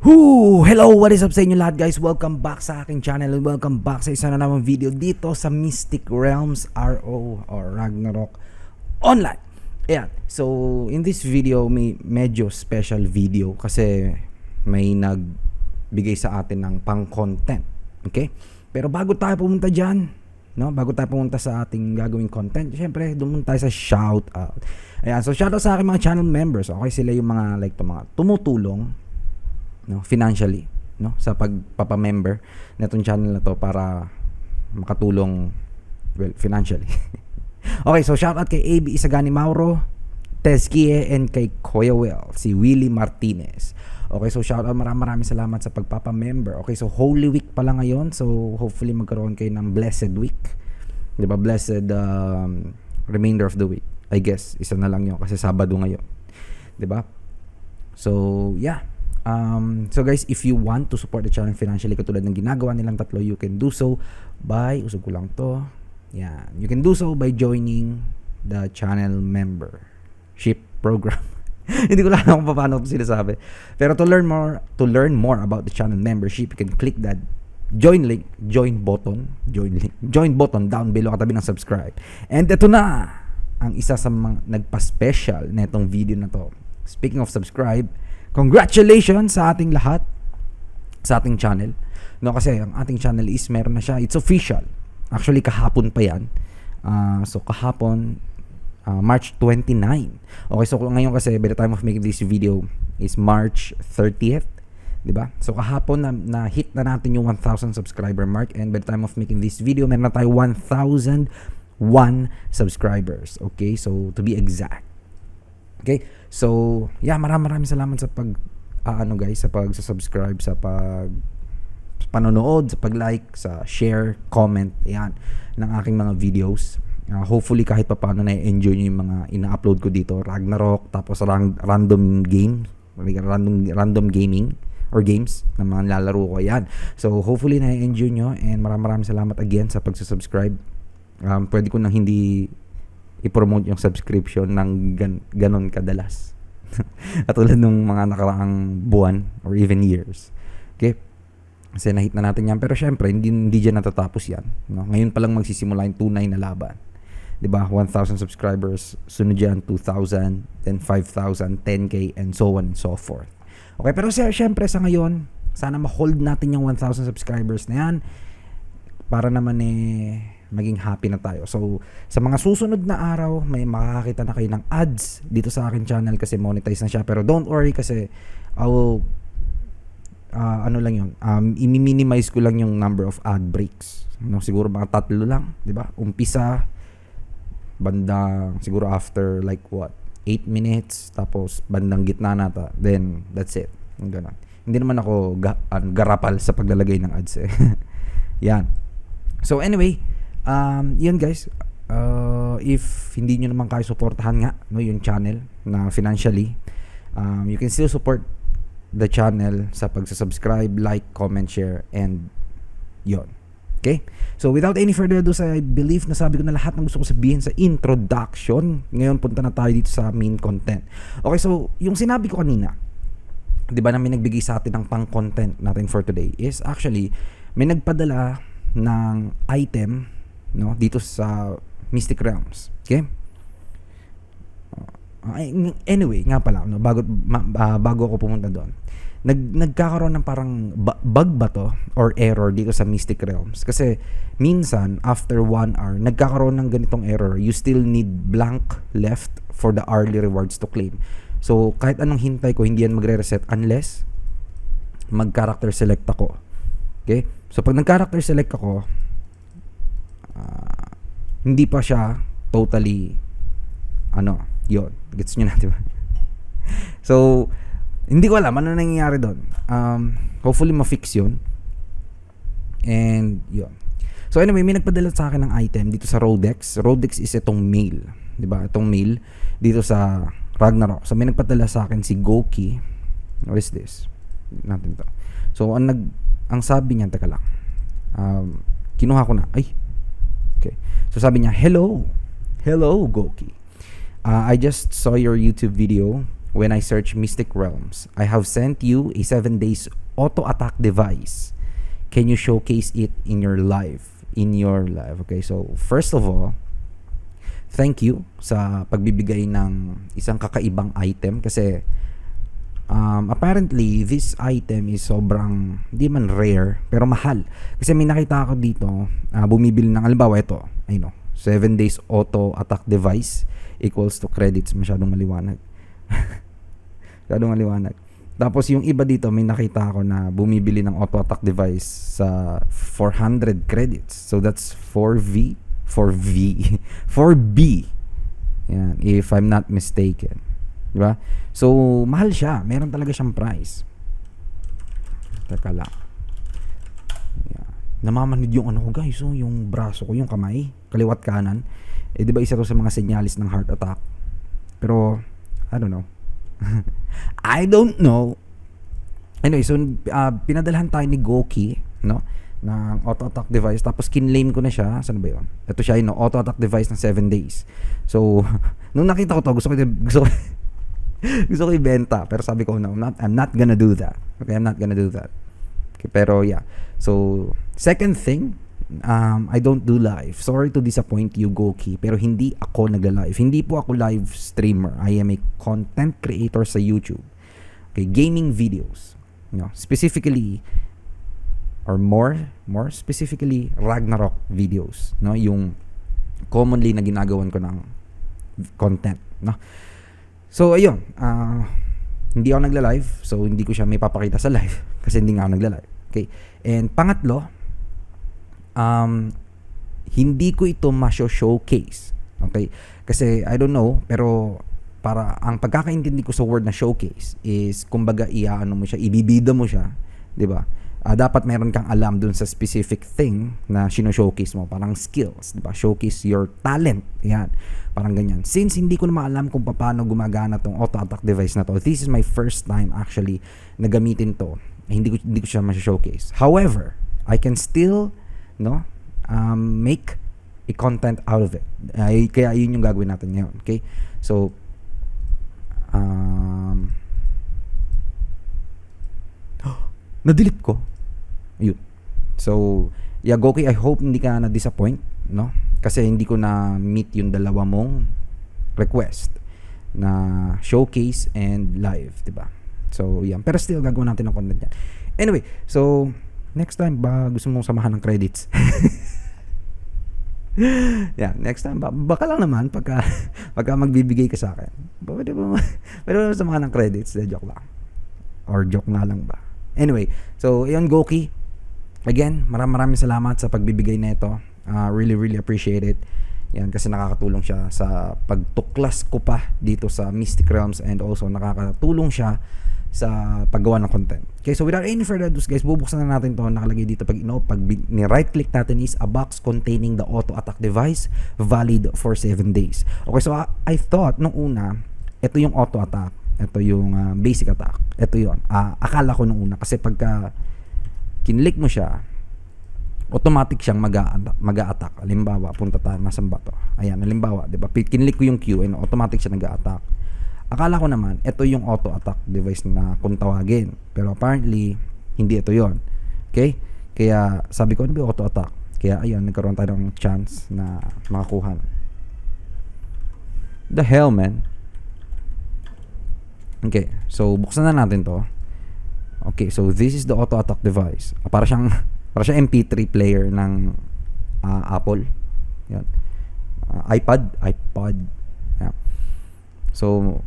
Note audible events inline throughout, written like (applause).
Whoo! Hello! What is up sa inyo lahat guys? Welcome back sa aking channel and welcome back sa isa na namang video dito sa Mystic Realms RO or Ragnarok Online. Ayan. So, in this video, may medyo special video kasi may nagbigay sa atin ng pang-content. Okay? Pero bago tayo pumunta dyan, no? Bago tayo pumunta sa ating gagawing content, syempre, doon tayo sa shout out. Ayan, so shout out sa aking mga channel members. Okay, sila yung mga like to mga tumutulong no financially no sa pagpapa-member nitong channel na to para makatulong well financially. (laughs) okay, so shout out kay AB Isagani Mauro, Tezkie and kay Kuya Will, si Willie Martinez. Okay, so shout out maraming maraming salamat sa pagpapa-member. Okay, so Holy Week pa lang ngayon. So hopefully magkaroon kayo ng blessed week. 'Di ba? Blessed um, remainder of the week. I guess isa na lang 'yon kasi Sabado ngayon. 'Di ba? So, yeah. Um, so guys, if you want to support the channel financially katulad ng ginagawa nilang tatlo, you can do so by, usog ko lang to, yan. You can do so by joining the channel membership program. (laughs) Hindi ko lang alam kung paano ito sinasabi. Pero to learn more, to learn more about the channel membership, you can click that join link, join button, join link, join button down below katabi ng subscribe. And ito na ang isa sa mga nagpa-special na itong video na to. Speaking of subscribe, congratulations sa ating lahat sa ating channel. No kasi ang ating channel is meron na siya, it's official. Actually kahapon pa 'yan. Ah, so kahapon ah, March 29. Okay, so ngayon kasi by the time of making this video is March 30th, 'di ba? So kahapon na, na hit na natin yung 1,000 subscriber mark and by the time of making this video, meron na tayo 1,001 subscribers. Okay? So to be exact. Okay? So, yeah, maraming maraming salamat sa pag ah, ano guys, sa pag subscribe sa pag panonood, sa pag-like, sa share, comment, yan, ng aking mga videos. Ah, hopefully kahit pa paano na-enjoy nyo yung mga ina-upload ko dito, Ragnarok, tapos ran- random game, random random gaming or games na mga nilalaro ko. Yan. So, hopefully na-enjoy nyo and maraming maraming salamat again sa pag-subscribe. Um, pwede ko nang hindi i-promote yung subscription ng gan- ganon kadalas. (laughs) Katulad nung mga nakaraang buwan or even years. Okay? Kasi nahit na natin yan. Pero syempre, hindi, hindi dyan natatapos yan. No? Ngayon pa lang magsisimula yung tunay na laban. 'Di ba 1,000 subscribers, sunod dyan 2,000, then 5,000, 10K, and so on and so forth. Okay, pero sy- syempre sa ngayon, sana ma-hold natin yung 1,000 subscribers na yan para naman eh maging happy na tayo. So, sa mga susunod na araw, may makakakita na kayo ng ads dito sa akin channel kasi monetize na siya. Pero don't worry kasi I will ah, ano lang yun, um, i-minimize ko lang yung number of ad breaks. No, siguro mga tatlo lang, di ba? Umpisa, bandang, siguro after like what, 8 minutes, tapos bandang gitna nata, then that's it. Ganun. Hindi naman ako ga- an- garapal sa paglalagay ng ads eh. (laughs) Yan. So anyway, um, yun guys, uh, if hindi nyo naman kayo suportahan nga no, yung channel na financially, um, you can still support the channel sa pagsa-subscribe, like, comment, share, and yon. Okay? So without any further ado, I believe na sabi ko na lahat ng gusto ko sabihin sa introduction. Ngayon punta na tayo dito sa main content. Okay, so yung sinabi ko kanina, 'di ba na may nagbigay sa atin ng pang-content natin for today is actually may nagpadala ng item no dito sa Mystic Realms. Okay? Uh, anyway, nga pala no bago ma, ah, bago ako pumunta doon. Nag nagkakaroon ng parang bug ba to or error dito sa Mystic Realms kasi minsan after one hour nagkakaroon ng ganitong error. You still need blank left for the hourly rewards to claim. So, kahit anong hintay ko, hindi yan magre-reset unless mag-character select ako. Okay? So, pag nag-character select ako, ah, hindi pa siya totally, ano, yon Gets nyo na, di ba? (laughs) so, hindi ko alam ano nangyayari doon. Um, hopefully, ma-fix yun. And, yun. So, anyway, may nagpadala sa akin ng item dito sa Rodex. Rodex is itong mail. Di ba? Itong mail dito sa Ragnarok. So, may nagpadala sa akin si Goki. What is this? Natin to. So, ang nag ang sabi niya, teka lang. Um, kinuha ko na. Ay. Okay. So, sabi niya, Hello. Hello, Goki. Uh, I just saw your YouTube video when I search Mystic Realms. I have sent you a 7 days auto attack device. Can you showcase it in your live? In your live. Okay, so first of all, thank you sa pagbibigay ng isang kakaibang item kasi um, apparently this item is sobrang di man rare pero mahal. Kasi may nakita ako dito uh, bumibili ng halimbawa ito ay no 7 days auto attack device equals to credits masyadong maliwanag. (laughs) Masyadong maliwanag. Tapos yung iba dito may nakita ako na bumibili ng auto attack device sa 400 credits. So that's 4V 4V 4B yan if I'm not mistaken Di ba? So, mahal siya. Meron talaga siyang price. Teka lang. Yeah. Namamanid yung ano ko guys, oh, yung braso ko, yung kamay, kaliwat kanan. Eh, di ba isa to sa mga senyalis ng heart attack? Pero, I don't know. (laughs) I don't know. Anyway, so, uh, pinadalhan tayo ni Goki, no? ng auto attack device tapos kinlaim ko na siya saan ba yun ito siya yun no? auto attack device ng 7 days so (laughs) nung nakita ko to gusto ko gusto ko (laughs) gusto ko ibenta. Pero sabi ko, no, I'm not, I'm not gonna do that. Okay, I'm not gonna do that. Okay, pero yeah. So, second thing, um, I don't do live. Sorry to disappoint you, Goki, pero hindi ako nagla-live. Hindi po ako live streamer. I am a content creator sa YouTube. Okay, gaming videos. You know, specifically, or more, more specifically, Ragnarok videos. No, yung commonly na ginagawan ko ng content. No, So, ayun. Uh, hindi ako nagla-live. So, hindi ko siya may papakita sa live. (laughs) Kasi hindi nga ako nagla-live. Okay. And pangatlo, um, hindi ko ito ma-showcase. Okay? Kasi, I don't know, pero para ang pagkakaintindi ko sa word na showcase is kumbaga iaano mo siya, ibibida mo siya, 'di ba? Uh, dapat meron kang alam dun sa specific thing na sino-showcase mo. Parang skills, di ba? Showcase your talent. Yan. Parang ganyan. Since hindi ko na maalam kung paano gumagana tong auto-attack device na to, this is my first time actually na gamitin to. Eh, hindi ko, hindi ko siya ma-showcase. However, I can still, no, um, make a content out of it. Ay, kaya yun yung gagawin natin ngayon. Okay? So, um, (gasps) na-delete ko. Yun. So, Yagoki, I hope hindi ka na-disappoint, no? Kasi hindi ko na meet yung dalawa mong request na showcase and live, 'di ba? So, yan. Pero still gagawin natin ng content yan. Anyway, so next time ba gusto mong samahan ng credits? (laughs) yeah, next time ba baka lang naman pagka (laughs) pagka magbibigay ka sa akin. Pwede ba pwede ba (laughs) samahan ng credits? De, joke lang. Or joke na lang ba? Anyway, so ayun Goki, again, maraming maraming salamat sa pagbibigay nito. Uh, really, really appreciate it. Yan, kasi nakakatulong siya sa pagtuklas ko pa dito sa Mystic Realms and also nakakatulong siya sa paggawa ng content. Okay, so without any further ado, guys, bubuksan na natin to. Nakalagay dito pag ino, pag ni right click natin is a box containing the auto attack device valid for 7 days. Okay, so uh, I thought nung una, ito yung auto attack, ito yung uh, basic attack. Ito yon. Uh, akala ko nung una kasi pagka kinlik mo siya, automatic siyang mag-a-attack. Halimbawa, punta tayo, nasan ba to? Ayan, halimbawa, di ba? Kinlik ko yung Q and automatic siya nag-a-attack. Akala ko naman, ito yung auto-attack device na kung tawagin. Pero apparently, hindi ito yon Okay? Kaya sabi ko, ano ba auto-attack? Kaya ayun, nagkaroon tayo ng chance na makakuha. The hell, man? Okay, so buksan na natin to. Okay, so this is the auto attack device. Ah, para siyang (laughs) para siyang MP3 player ng uh, Apple. Yan. Uh, iPad, iPod. Yeah. So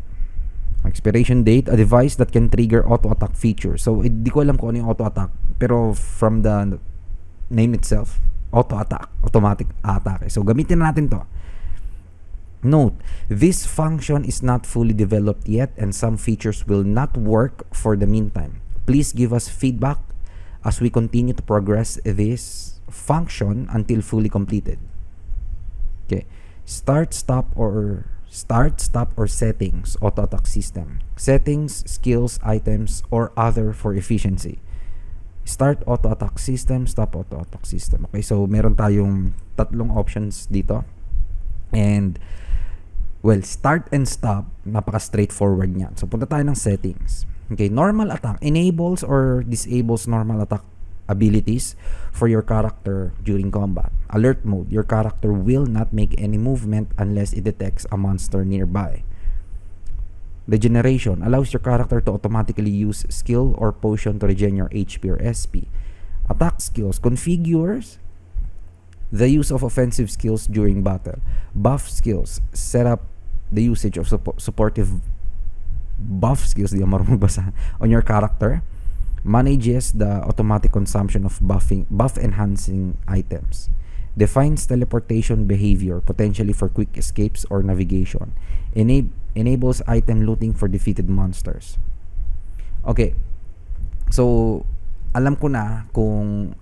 expiration date, a device that can trigger auto attack feature. So hindi ko alam kung ano yung auto attack, pero from the name itself, auto attack, automatic attack. So gamitin na natin 'to. Note, this function is not fully developed yet and some features will not work for the meantime. Please give us feedback as we continue to progress this function until fully completed. Okay. Start, stop, or start, stop, or settings, auto attack system. Settings, skills, items, or other for efficiency. Start auto attack system, stop auto attack system. Okay, so meron tayong tatlong options dito. And Well, start and stop, napaka straightforward niyan. So punta tayo ng settings. Okay, normal attack enables or disables normal attack abilities for your character during combat. Alert mode, your character will not make any movement unless it detects a monster nearby. Regeneration allows your character to automatically use skill or potion to regen your HP or SP. Attack skills configures the use of offensive skills during battle. Buff skills set up the usage of supportive buff skills di ako marunong basa on your character manages the automatic consumption of buffing buff enhancing items. Defines teleportation behavior potentially for quick escapes or navigation. Enab- enables item looting for defeated monsters. Okay. So alam ko na kung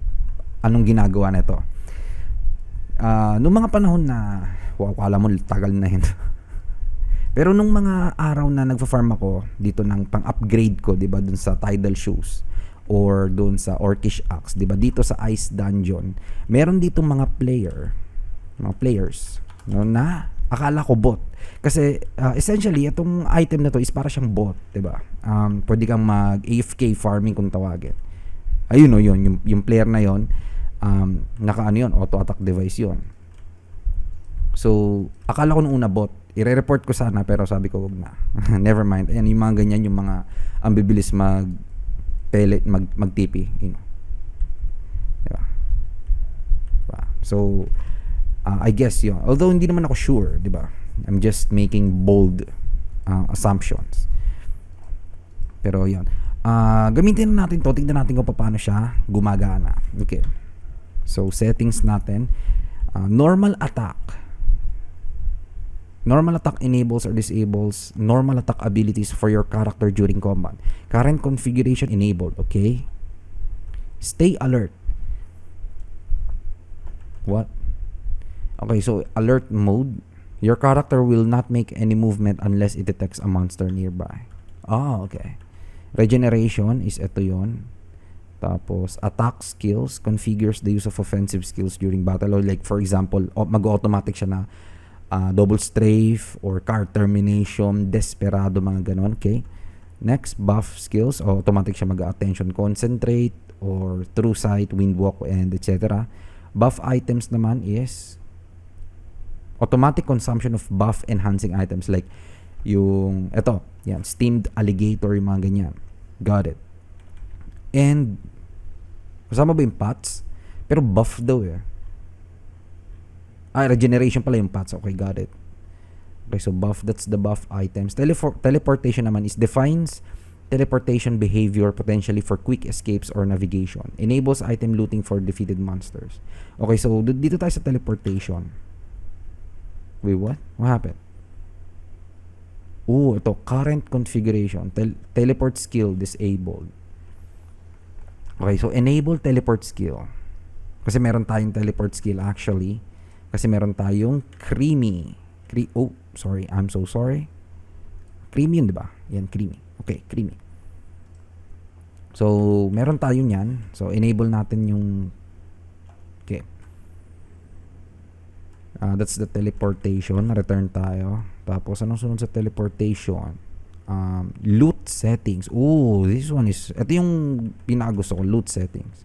anong ginagawa nito. Ah, nung mga panahon na wow, kala mo tagal na yun (laughs) Pero nung mga araw na nagfa-farm ako dito ng pang-upgrade ko, 'di ba, dun sa Tidal Shoes or dun sa Orcish Axe, 'di ba, dito sa Ice Dungeon, meron dito mga player, mga players, no, na akala ko bot. Kasi uh, essentially itong item na to is para siyang bot, 'di ba? Um, pwede kang mag AFK farming kung tawagin. Ayun no, yun, yung, yung player na yon um, naka ano yun, auto attack device yon. So, akala ko nung una bot, i-report ko sana pero sabi ko wag na. (laughs) Never mind. Ayan, yung mga ganyan, yung mga ang bibilis mag pellet, mag, mag TP, you know. Diba? Diba? So, uh, I guess yun. Although hindi naman ako sure, di ba? I'm just making bold uh, assumptions. Pero yun. Uh, gamitin na natin to. Tignan natin kung paano siya gumagana. Okay. So, settings natin. Uh, normal attack. Normal attack enables or disables normal attack abilities for your character during combat. Current configuration enabled, okay? Stay alert. What? Okay, so alert mode. Your character will not make any movement unless it detects a monster nearby. Ah, okay. Regeneration is ito yon. Tapos, attack skills configures the use of offensive skills during battle. Or like, for example, mag-automatic siya na uh, double strafe or card termination, desperado, mga ganon. Okay? Next, buff skills. O, automatic siya mag-attention concentrate or true sight, wind walk, and etc. Buff items naman is automatic consumption of buff enhancing items like yung eto, yan, steamed alligator, yung mga ganyan. Got it. And kasama ba yung pots? Pero buff daw eh. Ah, regeneration pala yung pots. Okay, got it. Okay, so buff, that's the buff items. Telefor- teleportation naman is defines teleportation behavior potentially for quick escapes or navigation. Enables item looting for defeated monsters. Okay, so dito tayo sa teleportation. Wait, what? What happened? Oo, ito, current configuration. Tel- teleport skill disabled. Okay, so enable teleport skill. Kasi meron tayong teleport skill actually. Kasi meron tayong creamy. Cre- oh, sorry. I'm so sorry. Creamy yun, di ba? Yan, creamy. Okay, creamy. So, meron tayo niyan. So, enable natin yung Okay. Uh, that's the teleportation. Return tayo. Tapos, anong sunod sa teleportation? Um, loot settings. Oh, this one is... Ito yung pinakagusto ko. Loot settings.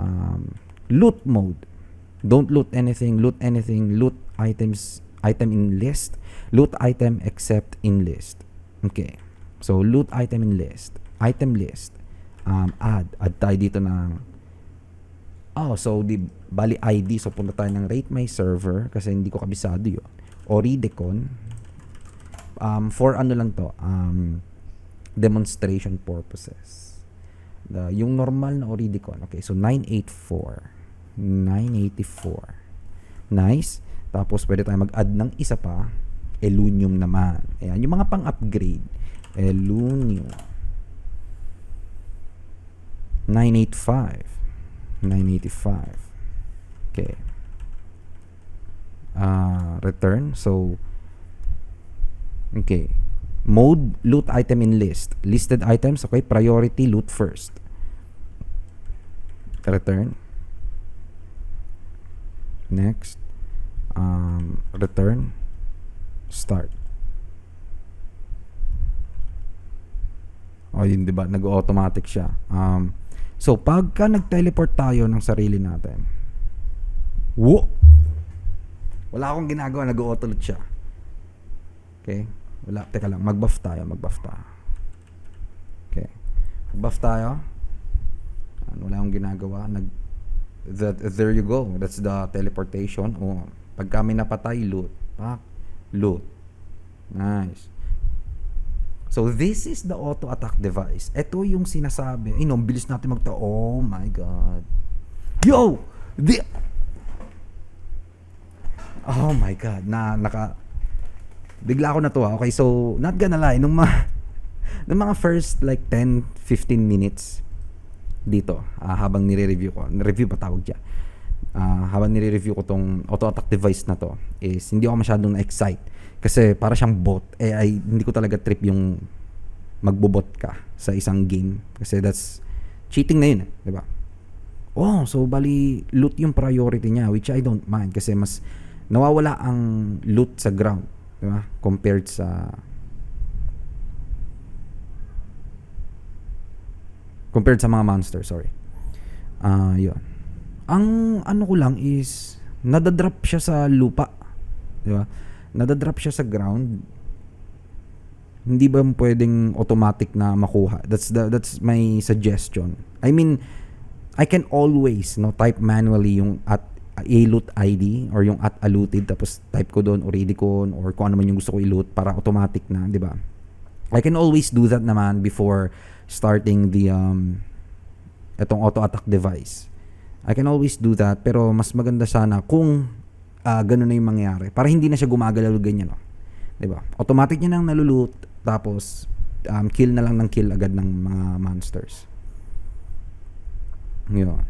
Um, loot mode. Don't loot anything. Loot anything. Loot items. Item in list. Loot item except in list. Okay. So, loot item in list. Item list. Um, add. Add tayo dito ng Oh, so di bali ID. So punta tayo ng rate my server kasi hindi ko kabisado 'yon. Oridecon um for ano lang to, um demonstration purposes. The yung normal na Oridecon. Okay, so 984. 984. Nice. Tapos pwede tayo mag-add ng isa pa. Elunium naman. Ayan, yung mga pang-upgrade. Elunium. 985. 985. Okay. Uh, return. So, okay. Mode, loot item in list. Listed items, okay. Priority, loot first. Return. Next. Um, return. Start. O yun, di ba? Nag-automatic siya. Um, so, pagka nag-teleport tayo ng sarili natin, wo! Wala akong ginagawa, nag-auto siya. Okay? Wala, teka lang, mag-buff tayo, mag-buff tayo. Okay. Mag-buff tayo. Ano, wala akong ginagawa. Nag, that, there you go. That's the teleportation. Oh, pag kami napatay, loot. Pak, loot. Nice. So, this is the auto attack device. Ito yung sinasabi. Ay, no, bilis natin magta. Oh my God. Yo! The... Oh my God. Na, naka... Bigla ako na to Okay, so, not gonna lie. Nung mga... (laughs) Nung mga first like 10, 15 minutes dito, ah, habang nire-review ko, review pa tawag dyan, Ah, habang nire-review ko tong auto-attack device na to, is hindi ako masyadong na-excite. Kasi para siyang bot, eh ay, hindi ko talaga trip yung magbobot ka sa isang game. Kasi that's cheating na yun, eh, di ba? Oh, so bali loot yung priority niya which I don't mind kasi mas nawawala ang loot sa ground, di ba? Compared sa compared sa mga monster, sorry. Ah, yun. Ang ano ko lang is nadadrop siya sa lupa. Di ba? Nadadrop siya sa ground. Hindi ba pwedeng automatic na makuha? That's the that's my suggestion. I mean, I can always no type manually yung at a-loot ID or yung at alooted tapos type ko doon or Oridicon or kung ano man yung gusto ko i-loot para automatic na, di ba? I can always do that naman before starting the um etong auto attack device. I can always do that pero mas maganda sana kung uh, ganun na yung mangyari para hindi na siya gumagalaw ganyan, no? 'Di ba? Automatic niya nang nalulot tapos um, kill na lang ng kill agad ng mga monsters. Yun.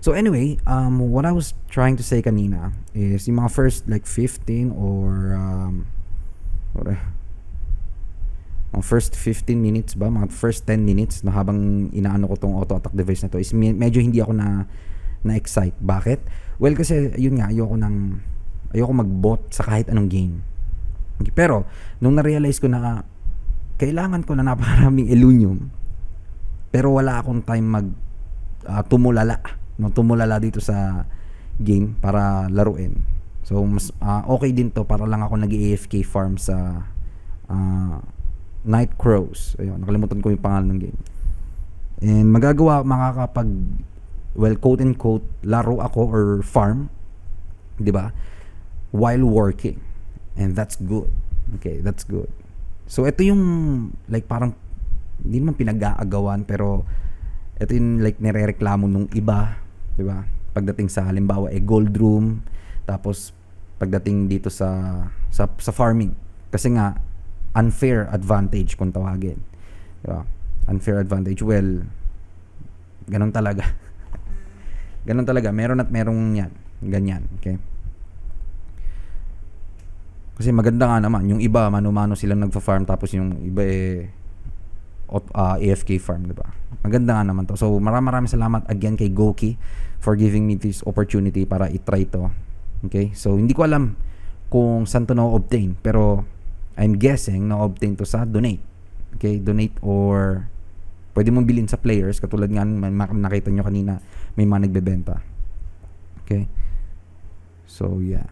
So anyway, um, what I was trying to say kanina is yung mga first like 15 or um, ang first 15 minutes ba, mga first 10 minutes na habang inaano ko tong auto attack device na to is me- medyo hindi ako na na-excite. Bakit? Well, kasi yun nga, ayoko nang ayoko mag-bot sa kahit anong game. Pero nung na-realize ko na kailangan ko na napakaraming Elunium pero wala akong time mag uh, tumulala, no, tumulala dito sa game para laruin. So mas uh, okay din to para lang ako nag-AFK farm sa uh, Night Crows. Ayun, nakalimutan ko yung pangalan ng game. And magagawa, makakapag, well, quote and quote, laro ako or farm, di ba? While working. And that's good. Okay, that's good. So, ito yung, like, parang, hindi naman pinag-aagawan, pero, ito yung, like, nirereklamo nung iba, di ba? Pagdating sa, halimbawa, eh, gold room, tapos, pagdating dito sa, sa, sa farming. Kasi nga, unfair advantage kung tawagin. Diba? Unfair advantage. Well, ganun talaga. (laughs) ganun talaga. Meron at merong yan. Ganyan. Okay? Kasi maganda nga naman. Yung iba, mano-mano silang nagfa-farm tapos yung iba eh uh, AFK farm, di ba? Maganda nga naman to. So, maraming maraming salamat again kay Goki for giving me this opportunity para i-try to. Okay? So, hindi ko alam kung saan to na-obtain. Pero, I'm guessing na-obtain to sa donate. Okay, donate or pwede mong bilhin sa players katulad nga nakita nyo kanina may mga nagbebenta. Okay? So, yeah.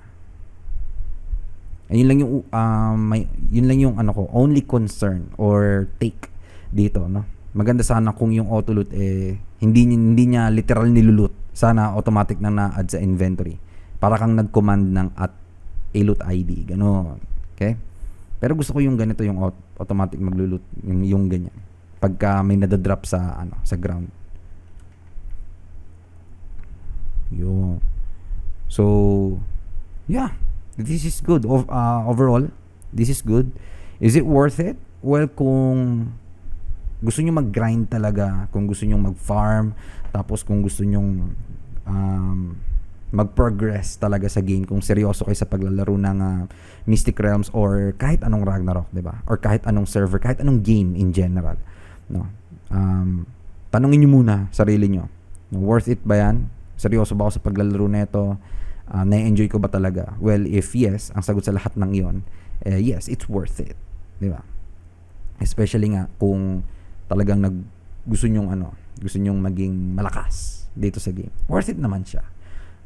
Ayun lang yung um, may, yun lang yung ano ko, only concern or take dito, no? Maganda sana kung yung auto loot eh hindi hindi niya literal nilulut. Sana automatic na na-add sa inventory. Para kang nag-command ng at a loot ID, gano'n. Okay? Pero gusto ko yung ganito, yung automatic maglulot, yung, yung ganyan. Pagka may nadadrop sa, ano, sa ground. Yun. So, yeah. This is good. O, uh, overall, this is good. Is it worth it? Well, kung gusto nyo mag-grind talaga, kung gusto nyo mag-farm, tapos kung gusto nyo um, mag-progress talaga sa game kung seryoso kayo sa paglalaro ng uh, Mystic Realms or kahit anong Ragnarok, 'di ba? Or kahit anong server, kahit anong game in general, no. Um, tanungin niyo muna sarili niyo. No, worth it ba 'yan? Seryoso ba ako sa paglalaro nito? Uh, na-enjoy ko ba talaga? Well, if yes, ang sagot sa lahat ng 'yon eh, yes, it's worth it. Di ba? Especially nga kung talagang nag gusto nyong ano, gusto nyong maging malakas dito sa game. Worth it naman siya.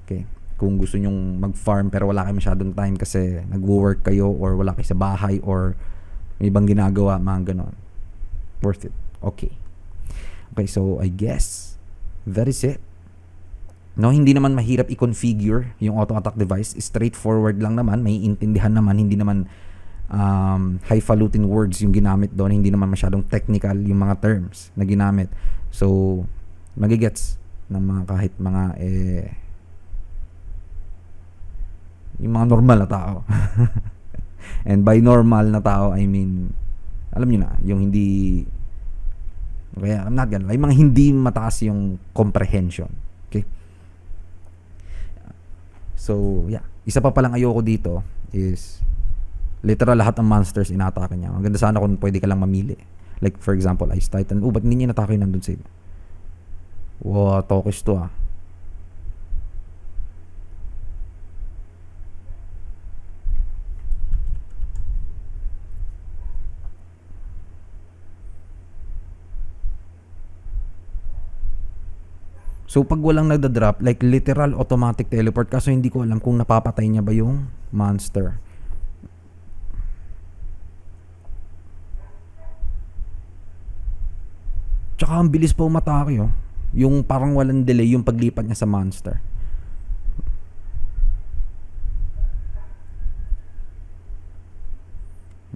Okay? Kung gusto nyong mag-farm pero wala kayo masyadong time kasi nagwo-work kayo or wala kayo sa bahay or may ibang ginagawa, mga ganon. Worth it. Okay. Okay, so I guess that is it. No, hindi naman mahirap i-configure yung auto attack device. Straightforward lang naman, may intindihan naman, hindi naman um, highfalutin words yung ginamit doon, hindi naman masyadong technical yung mga terms na ginamit. So, magigets ng mga kahit mga eh yung mga normal na tao. (laughs) And by normal na tao, I mean, alam nyo na, yung hindi, kaya I'm not gonna lie, yung mga hindi mataas yung comprehension. Okay? So, yeah. Isa pa palang ayoko dito is, literal lahat ng monsters inatake niya. Maganda sana kung pwede ka lang mamili. Like, for example, Ice Titan. Oh, ba't hindi niya natake nandun sa iba? Wow, tokis to ah. So pag walang nagda-drop, like literal automatic teleport kaso hindi ko alam kung napapatay niya ba yung monster. Tsaka ang bilis pa umatake oh. Yung parang walang delay yung paglipat niya sa monster.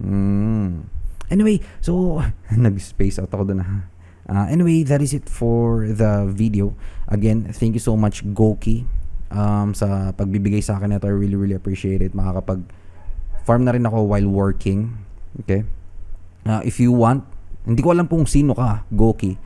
Mm. Anyway, so (laughs) nag-space out ako doon ha. Uh, anyway, that is it for the video. Again, thank you so much Goki um, sa pagbibigay sa akin nito. I really really appreciate it. Makakapag farm na rin ako while working. Okay? Uh, if you want, hindi ko alam kung sino ka, Goki.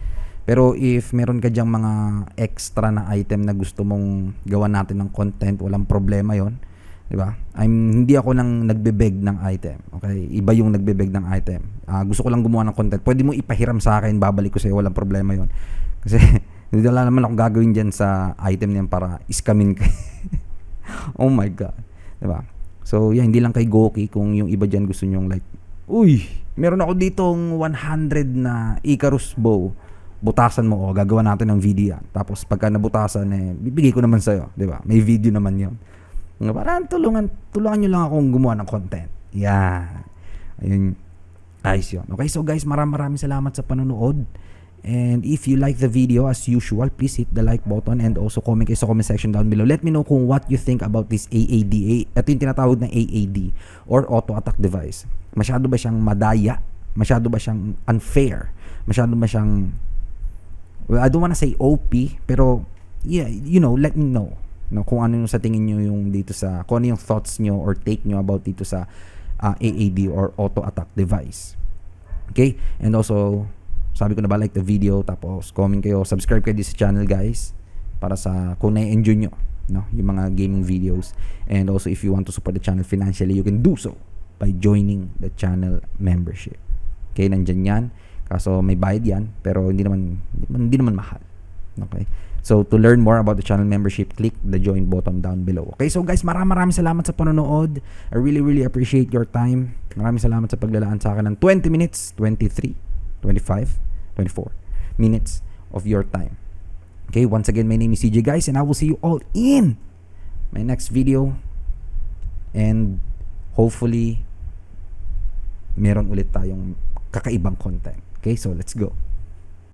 Pero if meron ka diyang mga extra na item na gusto mong gawan natin ng content, walang problema 'yon. 'Di ba? I'm hindi ako nang nagbebeg ng item. Okay? Iba yung nagbebeg ng item. Ah, gusto ko lang gumawa ng content. Pwede mo ipahiram sa akin, babalik ko sa iyo, walang problema 'yon. (laughs) Kasi hindi wala naman ako gagawin diyan sa item niyan para iskamin ka. (laughs) oh my god. 'Di ba? So, yeah, hindi lang kay Goki kung yung iba diyan gusto nyong like, uy, meron ako ditong 100 na Icarus bow. Butasan mo, oh, gagawa natin ng video. Tapos pagka nabutasan, eh, bibigay ko naman sa'yo. Di ba? May video naman yon parang tulungan, tulungan nyo lang akong gumawa ng content. Yan. Ayun. Ayos yun. Okay, so guys, maraming maraming salamat sa panonood. And if you like the video, as usual, please hit the like button and also comment kayo sa comment section down below. Let me know kung what you think about this AAD. Ito yung tinatawag na AAD or Auto Attack Device. Masyado ba siyang madaya? Masyado ba siyang unfair? Masyado ba siyang well, I don't wanna say OP, pero yeah, you know, let me know no kung ano yung sa tingin niyo yung dito sa kung ano yung thoughts niyo or take niyo about dito sa uh, AAD or auto attack device. Okay? And also sabi ko na ba like the video tapos comment kayo, subscribe kayo dito sa channel guys para sa kung na-enjoy nyo no, yung mga gaming videos. And also if you want to support the channel financially, you can do so by joining the channel membership. Okay, nandyan yan. Kaso may bayad yan, pero hindi naman hindi naman mahal. Okay? So to learn more about the channel membership, click the join button down below. Okay, so guys, maraming maraming salamat sa panonood. I really really appreciate your time. Maraming salamat sa paglalaan sa akin ng 20 minutes, 23, 25, 24 minutes of your time. Okay, once again, my name is CJ guys and I will see you all in my next video. And hopefully meron ulit tayong kakaibang content. Okay, so let's go.